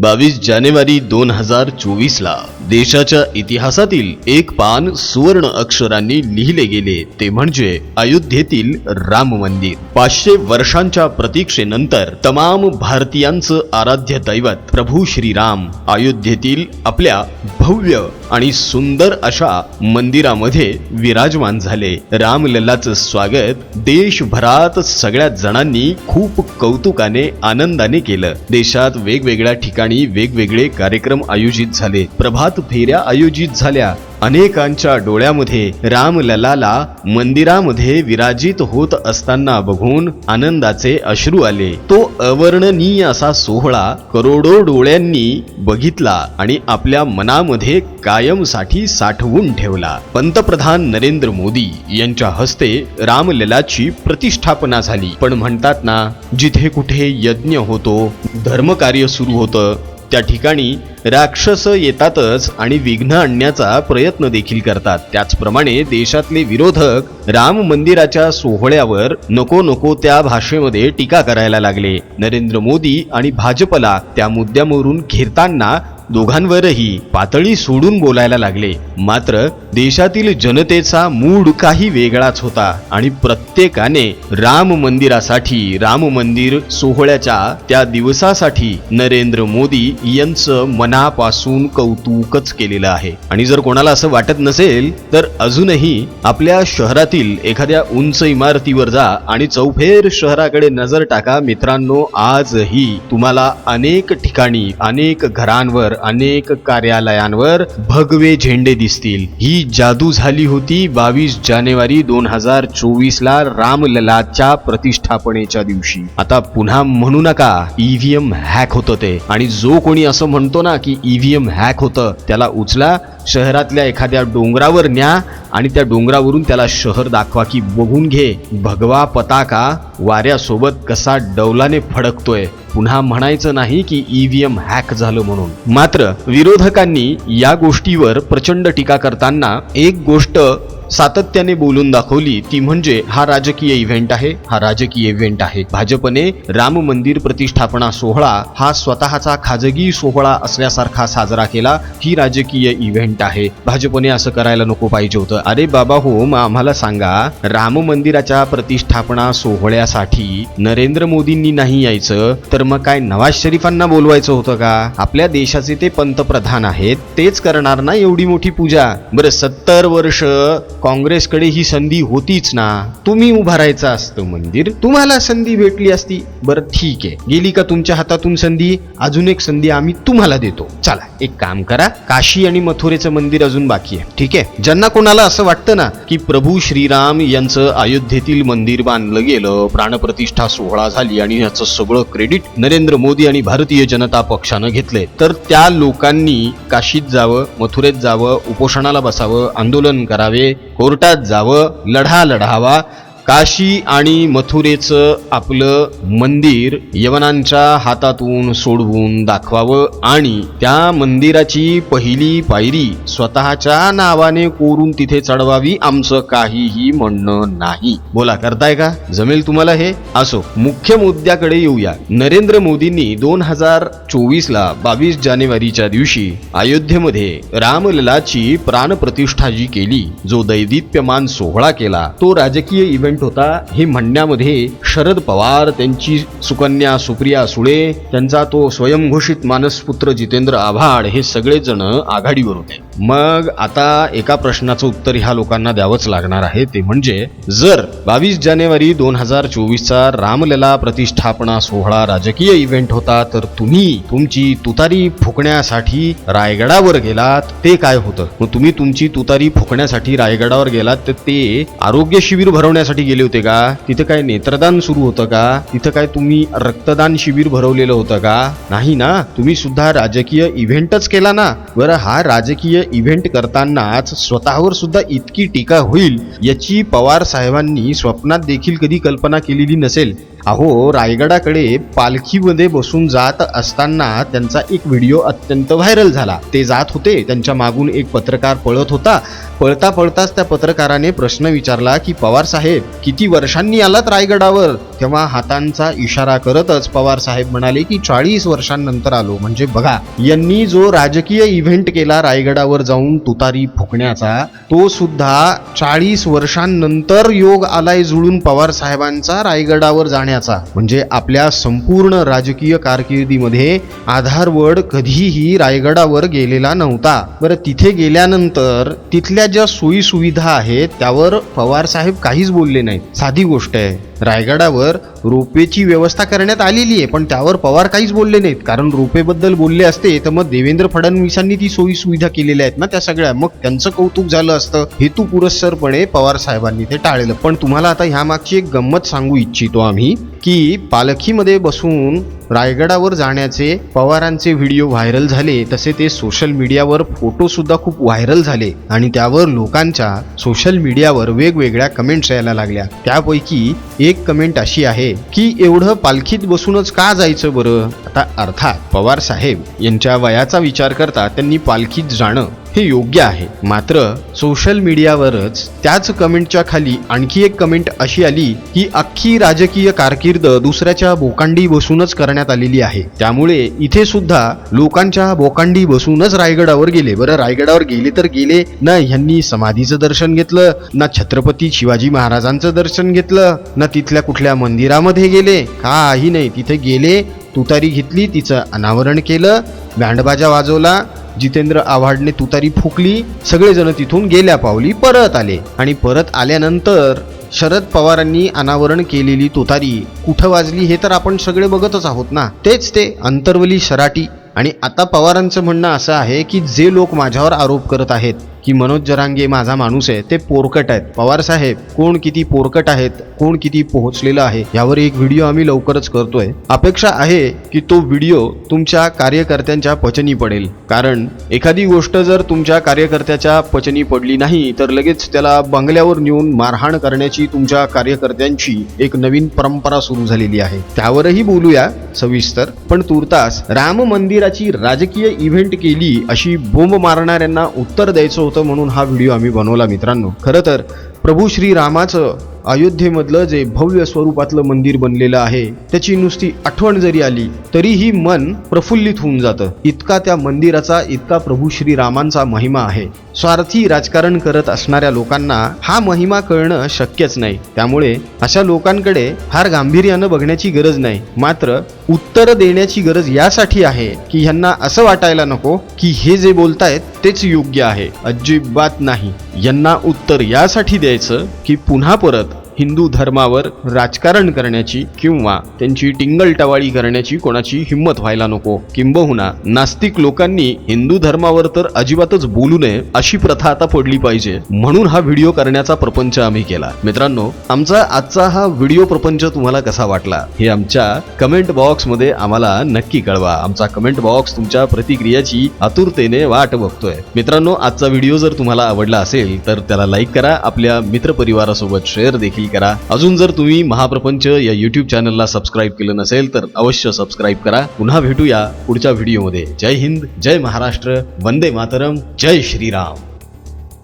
बावीस जानेवारी दोन हजार चोवीस ला देशाच्या इतिहासातील एक पान सुवर्ण अक्षरांनी लिहिले गेले. ते म्हणजे अयोध्येतील राम मंदिर. पाचशे वर्षांच्या प्रतीक्षेनंतर तमाम भारतीयांचं आराध्य दैवत प्रभू श्रीराम अयोध्येतील आपल्या भव्य आणि सुंदर अशा मंदिरामध्ये विराजमान झाले. रामलल्लाचं स्वागत देशभरात सगळ्या जणांनी खूप कौतुकाने आनंदाने केलं. देशात वेगवेगळ्या ठिकाणी वेगवेगळे कार्यक्रम आयोजित झाले. प्रभात फेऱ्या आयोजित झाल्या. अनेकांच्या डोळ्यामध्ये रामललाला मंदिरामध्ये विराजित होत असताना बघून आनंदाचे अश्रू आले. तो अवर्णनीय असा सोहळा करोडो डोळ्यांनी बघितला आणि आपल्या मनामध्ये कायमसाठी साठवून ठेवला. पंतप्रधान नरेंद्र मोदी यांच्या हस्ते रामललाची प्रतिष्ठापना झाली. पण म्हणतात ना जिथे कुठे यज्ञ होतो धर्मकार्य सुरू होतं त्या ठिकाणी राक्षस येतातच आणि विघ्न आणण्याचा प्रयत्न देखील करतात. त्याचप्रमाणे देशातले विरोधक राम मंदिराच्या सोहळ्यावर नको नको त्या भाषेमध्ये टीका करायला लागले. नरेंद्र मोदी आणि भाजपला त्या मुद्द्यावरून घेरताना दोघांवरही पातळी सोडून बोलायला लागले. मात्र देशातील जनतेचा मूड काही वेगळाच होता आणि प्रत्येकाने राम मंदिरासाठी राम मंदिर सोहळ्याच्या त्या दिवसासाठी नरेंद्र मोदी यांचं मनापासून कौतुकच केलेलं आहे. आणि जर कोणाला असं वाटत नसेल तर अजूनही आपल्या शहरातील एखाद्या उंच इमारतीवर जा आणि चौफेर शहराकडे नजर टाका मित्रांनो. आजही तुम्हाला अनेक ठिकाणी अनेक घरांवर अनेक कार्यालयांवर भगवे झेंडे दिसतील. ही जादू झाली होती बावीस जानेवारी दोन हजार चोवीस ला रामललाच्या प्रतिष्ठापनेच्या दिवशी. आता पुन्हा म्हणू नका ईव्हीएम हॅक होतं ते. आणि जो कोणी असं म्हणतो ना की ईव्हीएम हॅक होतं त्याला उचला शहरातल्या एखाद्या डोंगरावर न्या आणि त्या डोंगरावरून त्याला शहर दाखवा की बघून घे भगवा पताका वाऱ्यासोबत कसा डौलाने फडकतोय. पुन्हा म्हणायचं नाही की ईव्हीएम हॅक झालं म्हणून. मात्र विरोधकांनी या गोष्टीवर प्रचंड टीका करताना एक गोष्ट सातत्याने बोलून दाखवली ती म्हणजे हा राजकीय इव्हेंट आहे हा राजकीय इव्हेंट आहे. भाजपने राम मंदिर प्रतिष्ठापना सोहळा हा स्वतःचा खाजगी सोहळा असल्यासारखा साजरा केला ही राजकीय इव्हेंट आहे. भाजपने असं करायला नको पाहिजे होतं. अरे बाबा हो मग आम्हाला सांगा राम मंदिराच्या प्रतिष्ठापना सोहळ्यासाठी नरेंद्र मोदींनी नाही यायचं तर मग काय नवाज शरीफांना बोलवायचं होतं का? आपल्या देशाचे ते पंतप्रधान आहेत तेच करणार ना एवढी मोठी पूजा? बरं सत्तर वर्ष काँग्रेसकडे ही संधी होतीच ना? तुम्ही उभारायचं असतं मंदिर. तुम्हाला संधी भेटली असती. बरं ठीक आहे. गेली का तुमच्या हातातून संधी? अजून एक संधी आम्ही तुम्हाला देतो. चला एक काम करा. काशी आणि मथुरेचं मंदिर अजून बाकी आहे. ठीक आहे? ज्यांना कोणाला असं वाटतं ना की प्रभू श्रीराम यांचं अयोध्येतील मंदिर बांधलं गेलं प्राणप्रतिष्ठा सोहळा झाली आणि याचं सगळं क्रेडिट नरेंद्र मोदी आणि भारतीय जनता पक्षानं घेतलंय तर त्या लोकांनी काशीत जावं मथुरेत जावं उपोषणाला बसावं आंदोलन करावे कोर्टात जावं लढा लढावा काशी आणि मथुरेचं आपलं मंदिर यवनांच्या हातातून सोडवून दाखवावं आणि त्या मंदिराची पहिली पायरी स्वतःच्या नावाने कोरून तिथे चढवावी आमचं काहीही म्हणणं नाही. बोला करताय का? जमेल तुम्हाला हे? असो मुख्य मुद्द्याकडे येऊया. नरेंद्र मोदींनी दोन हजार चोवीस ला बावीस जानेवारीच्या दिवशी अयोध्येमध्ये रामललाची प्राणप्रतिष्ठा जी केली जो दैदिप्यमान सोहळा केला तो राजकीय इव्हेंट होता हे म्हणण्यामध्ये शरद पवार त्यांची सुकन्या सुप्रिया सुळे त्यांचा तो स्वयंघोषित मानसपुत्र जितेंद्र आव्हाड हे सगळेजण आघाडीवर होते. मग आता एका प्रश्नाचं उत्तर ह्या लोकांना द्यावंच लागणार आहे. ते म्हणजे जर बावीस जानेवारी दोन हजार चोवीसचा रामलला प्रतिष्ठापना सोहळा राजकीय इव्हेंट होता तर तुम्ही तुमची तुतारी फुकण्यासाठी रायगडावर गेलात ते काय होतं? मग तुम्ही तुमची तुतारी फुकण्यासाठी रायगडावर गेलात तर ते आरोग्य शिबिर भरवण्यासाठी गेले होते का? तिथे काय नेत्रदान सुरू होतं का? तिथं काय तुम्ही रक्तदान शिबिर भरवलेलं होतं का? नाही ना? तुम्ही सुद्धा राजकीय इव्हेंटच केला ना? बरं हा राजकीय इव्हेंट करतानाच स्वतःवर सुद्धा इतकी टीका होईल याची पवार साहेबांनी स्वप्नात देखील कधी कल्पना केलेली नसेल. अहो रायगडाकडे पालखीमध्ये बसून जात असताना त्यांचा एक व्हिडिओ अत्यंत व्हायरल झाला. ते जात होते त्यांच्या मागून एक पत्रकार पळत होता. पळता पळताच त्या पत्रकाराने प्रश्न विचारला की पवार साहेब किती वर्षांनी आलात रायगडावर? तेव्हा हातांचा इशारा करतच पवार साहेब म्हणाले की चाळीस वर्षांनंतर आलो. म्हणजे बघा यांनी जो राजकीय इव्हेंट केला रायगडावर जाऊन तुतारी फुकण्याचा तो सुद्धा चाळीस वर्षांनंतर योग आलाय जुळून पवार साहेबांचा रायगडावर करण्याचा. म्हणजे आपल्या संपूर्ण राजकीय कारकिर्दीमध्ये आधारवड कधीही रायगडावर गेलेला नव्हता. बरं तिथे गेल्यानंतर तिथल्या ज्या सोयी सुविधा आहेत त्यावर पवार साहेब काहीच बोलले नाहीत. साधी गोष्ट आहे. रायगडावर रोपेची व्यवस्था करण्यात आलेली आहे पण त्यावर पवार काहीच बोलले नाहीत. कारण रोपेबद्दल बोलले असते तर मग देवेंद्र फडणवीसांनी ती सोयी सुविधा केलेल्या आहेत ना त्या सगळ्या. मग त्यांचं कौतुक झालं असतं. हेतू पुरस्सरपणे पवार साहेबांनी ते टाळलं. पण तुम्हाला आता ह्या मागची एक गंमत सांगू इच्छितो आम्ही. की पालखीमध्ये बसून रायगडावर जाण्याचे पवारांचे व्हिडिओ व्हायरल झाले तसे ते सोशल मीडियावर फोटोसुद्धा खूप व्हायरल झाले आणि त्यावर लोकांच्या सोशल मीडियावर वेगवेगळ्या कमेंट्स यायला लागल्या. त्यापैकी एक कमेंट अशी आहे की एवढं पालखीत बसूनच का जायचं बरं? आता अर्थात पवार साहेब यांच्या वयाचा विचार करता त्यांनी पालखीत जाणं हे योग्य आहे. मात्र सोशल मीडियावरच त्याच कमेंटच्या खाली आणखी एक कमेंट अशी आली की अख्खी राजकीय कारकीर्द दुसऱ्याच्या बोकांडी बसूनच करण्यात आलेली आहे. त्यामुळे इथे सुद्धा लोकांच्या बोकांडी बसूनच रायगडावर गेले. बरं रायगडावर गेले तर गेले. ना ह्यांनी समाधीचं दर्शन घेतलं ना छत्रपती शिवाजी महाराजांचं दर्शन घेतलं ना तिथल्या कुठल्या मंदिरामध्ये गेले. काही नाही. तिथे गेले तुतारी घेतली तिचं अनावरण केलं बँडबाजा वाजवला जितेंद्र आव्हाडने तुतारी फुकली सगळेजण तिथून गेल्या पावली परत आले. आणि परत आल्यानंतर शरद पवारांनी अनावरण केलेली तुतारी कुठं वाजली हे तर आपण सगळे बघतच आहोत ना. तेच ते अंतर्वली शराटी आणि आता पवारांचं म्हणणं असं आहे की जे लोक माझ्यावर आरोप करत आहेत की मनोज जरांगे माझा माणूस आहे ते पोरकट आहेत. पवार साहेब कोण किती पोरकट आहेत कोण किती पोहोचलेलं आहे यावर एक व्हिडिओ आम्ही लवकरच करतोय. अपेक्षा आहे की तो व्हिडिओ तुमच्या कार्यकर्त्यांच्या पचनी पडेल. कारण एखादी गोष्ट जर तुमच्या कार्यकर्त्याच्या पचनी पडली नाही तर लगेच त्याला बंगल्यावर नेऊन मारहाण करण्याची तुमच्या कार्यकर्त्यांची एक नवीन परंपरा सुरू झालेली आहे. त्यावरही बोलूया सविस्तर. पण तुर्तास राम मंदिराची राजकीय इव्हेंट केली अशी बोंब मारणाऱ्यांना उत्तर द्यायचं होतं. होतं म्हणून हा व्हिडिओ आम्ही बनवला मित्रांनो. खरं तर प्रभू श्रीरामाचं अयोध्येमधलं जे भव्य स्वरूपातलं मंदिर बनलेलं आहे त्याची नुसती आठवण जरी आली तरीही मन प्रफुल्लित होऊन जातं. इतका त्या मंदिराचा इतका प्रभू श्रीरामांचा महिमा आहे. स्वार्थी राजकारण करत असणाऱ्या लोकांना हा महिमा कळणं शक्यच नाही. त्यामुळे अशा लोकांकडे फार गांभीर्यानं बघण्याची गरज नाही. मात्र उत्तर देण्याची गरज यासाठी आहे की ह्यांना असं वाटायला नको की हे जे बोलतायत तेच योग्य आहे. अजिबात नाही. यांना उत्तर यासाठी द्यायचं की पुन्हा परत हिंदू धर्मावर राजकारण करण्याची किंवा त्यांची टिंगलटवाळी करण्याची कोणाची हिंमत व्हायला नको. किंबहुना नास्तिक लोकांनी हिंदू धर्मावर तर अजिबातच बोलू नये अशी प्रथा आता पडली पाहिजे. म्हणून हा व्हिडिओ करण्याचा प्रपंच आम्ही केला. मित्रांनो आमचा आजचा हा व्हिडिओ प्रपंच तुम्हाला कसा वाटला हे आमच्या कमेंट बॉक्समध्ये आम्हाला नक्की कळवा. आमचा कमेंट बॉक्स तुमच्या प्रतिक्रियाची आतुरतेने वाट बघतोय. मित्रांनो आजचा व्हिडिओ जर तुम्हाला आवडला असेल तर त्याला लाईक करा. आपल्या मित्रपरिवारासोबत शेअर देखील करा. अजून जर तुम्ही महाप्रपंच या युट्यूब चॅनलला सबस्क्राईब केलं नसेल तर अवश्य सबस्क्राईब करा. पुन्हा भेटूया पुढच्या व्हिडिओमध्ये जय हिंद जय महाराष्ट्र वंदे मातरम जय श्रीराम.